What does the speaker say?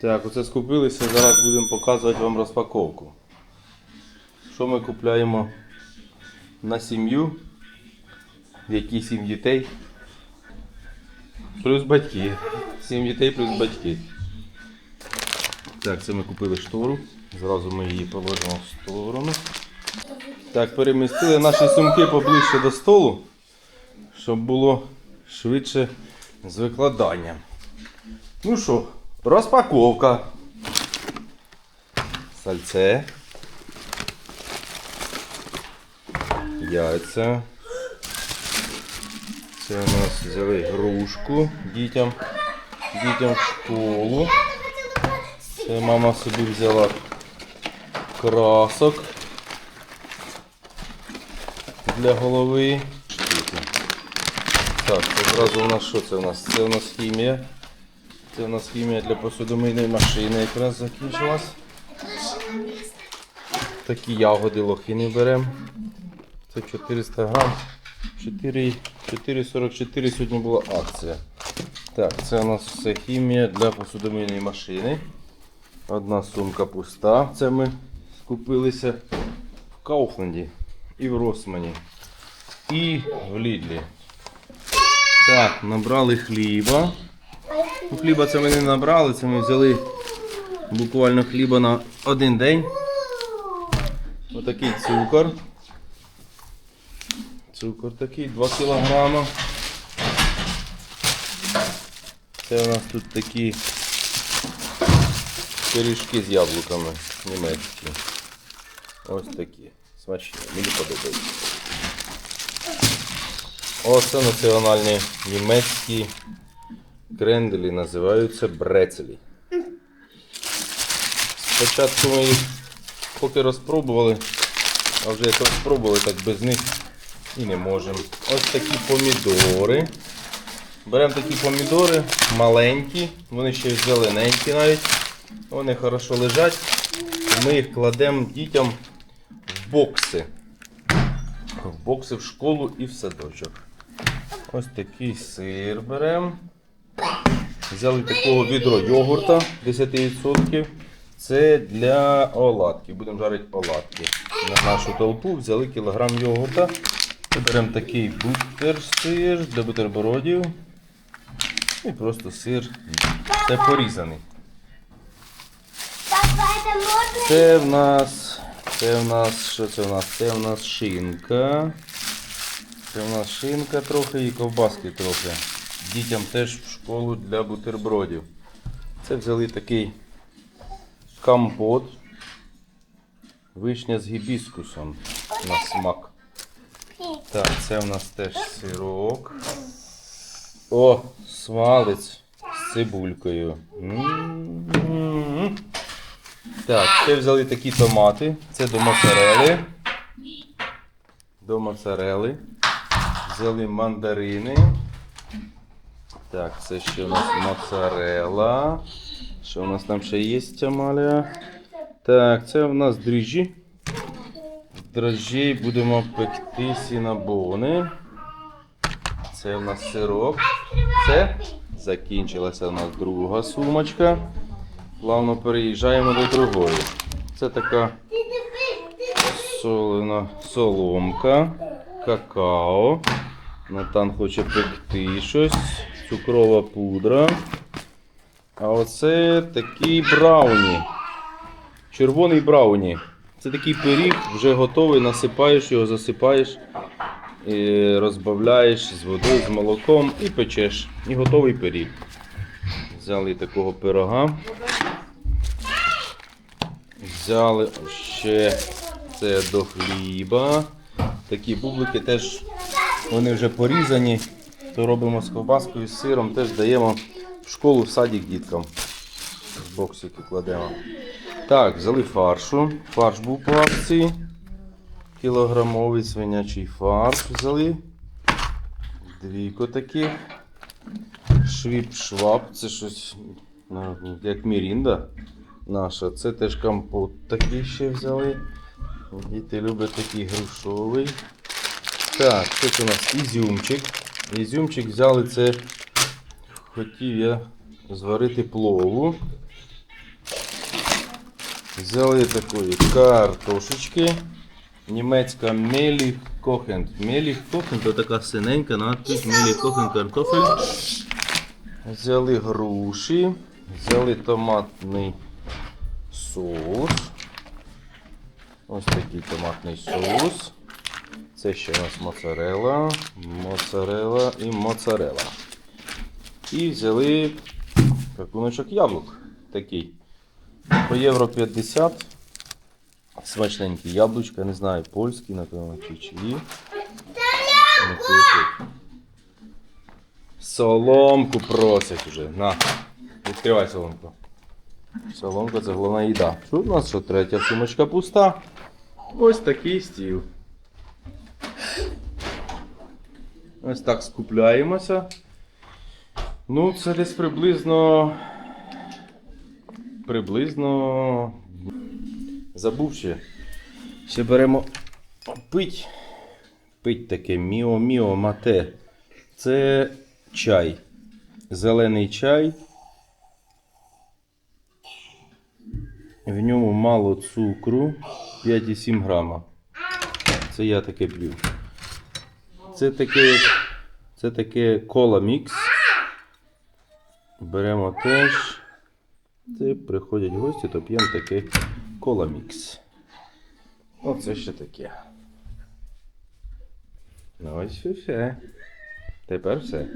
Так, оце скупилися, зараз будемо показувати вам розпаковку. Що ми купляємо на сім'ю, в якій сім дітей, плюс батьки. Сім дітей плюс батьки. Так, це ми купили штору. Зразу ми її положимо в сторону. Так, перемістили наші сумки поближче до столу, щоб було швидше з викладанням. Ну що, розпаковка. Сальце. Яйця. Це у нас взяли грушку дітям. Дітям в школу. Це мама собі взяла красок для голови. Так, одразу у нас що це у нас? Це у нас хімія. Це у нас хімія для посудомийної машини якраз закінчилась. Такі ягоди лохини беремо. Це 400 грам. 4,44 сьогодні була акція. Так, це у нас все хімія для посудомийної машини. Одна сумка пуста. Це ми скупилися в Кауфленді і в Росмані. І в Лідлі. Так, набрали хліба. Ну, хліба це ми не набрали, це ми взяли буквально хліба на один день. Отакий цукор. Цукор такий, 2 кілограма. Це у нас тут такі пиріжки з яблуками німецькі. Ось такі. Смачні, мені подобаються. Оце національні німецькі кренделі називаються брецелі. Спочатку ми їх поки розпробували, а вже як розпробували, так без них і не можемо. Ось такі помідори. Беремо такі помідори маленькі, вони ще й зелененькі навіть. Вони хорошо лежать. Ми їх кладемо дітям в бокси. В бокси в школу і в садочок. Ось такий сир беремо. Взяли такого відро йогурта 10%. Це для оладків. Будемо жарити оладки. На нашу толпу взяли кілограм йогурта. Беремо такий бутер-сир для бутербродів. І просто сир. Це порізаний. Це в нас. Це в нас. Що це в нас? Це в нас шинка. Це в нас шинка трохи і ковбаски трохи. Дітям теж в школу для бутербродів. Це взяли такий компот. Вишня з гібіскусом на смак. Так, це в нас теж сирок. О, смалець з цибулькою. М-м-м. Так, ще взяли такі томати. Це до моцарели. До моцарели. Взяли мандарини. Так, це ще у нас моцарела. Що у нас там ще є Амалія? Так, це у нас дріжджі. Дрожжей будемо пекти сінабони. Це у нас сирок. Це закінчилася у нас друга сумочка. Плавно переїжджаємо до другої. Це така солена соломка, какао. Натан хоче пекти щось, цукрова пудра. А оце такий брауні. Червоний брауні. Це такий пиріг, вже готовий, насипаєш його, засипаєш, і розбавляєш з водою, з молоком і печеш. І готовий пиріг. Взяли такого пирога. Взяли ще це до хліба. Такі бублики теж вони вже порізані. То робимо з ковбаскою, з сиром, теж даємо в школу в садик діткам. З боксики кладемо. Так, взяли фаршу. Фарш був по акції. Кілограмовий свинячий фарш взяли. Двійко таких. Швіп-шваб, це щось ну, як мірінда наша. Це теж компот такий ще взяли. Діти люблять такий грушовий. Так, тут у нас ізюмчик. Ізюмчик взяли це. Хотів я зварити плову. Взяли такої картошечки. Німецька Меліх Кохен. Меліх то така синенька надпись Мелікохен картофель. Взяли груші, взяли томатний соус. Ось такий томатний соус. Це ще у нас моцарела, моцарела і моцарела. І взяли пакуночок яблук. Такий. По євро 50. Смачненькі яблучка, не знаю, польські, напевно, чи чиї. Соломку просять вже. На. Відкривай соломку. Соломка це головна їда. Тут у нас що третя сумочка пуста. Ось такий стіл. Ось так скупляємося. Ну, це десь приблизно. Приблизно. Забув ще. Ще беремо пить. Пить таке міо-міо мате. Це чай. Зелений чай. В ньому мало цукру. 5,7 грама. Це я таке п'ю. Це таке, це таке кола мікс. Беремо теж. Це приходять гості, то п'ємо таке кола мікс. Оце ще таке. Ну ось все. Тепер все.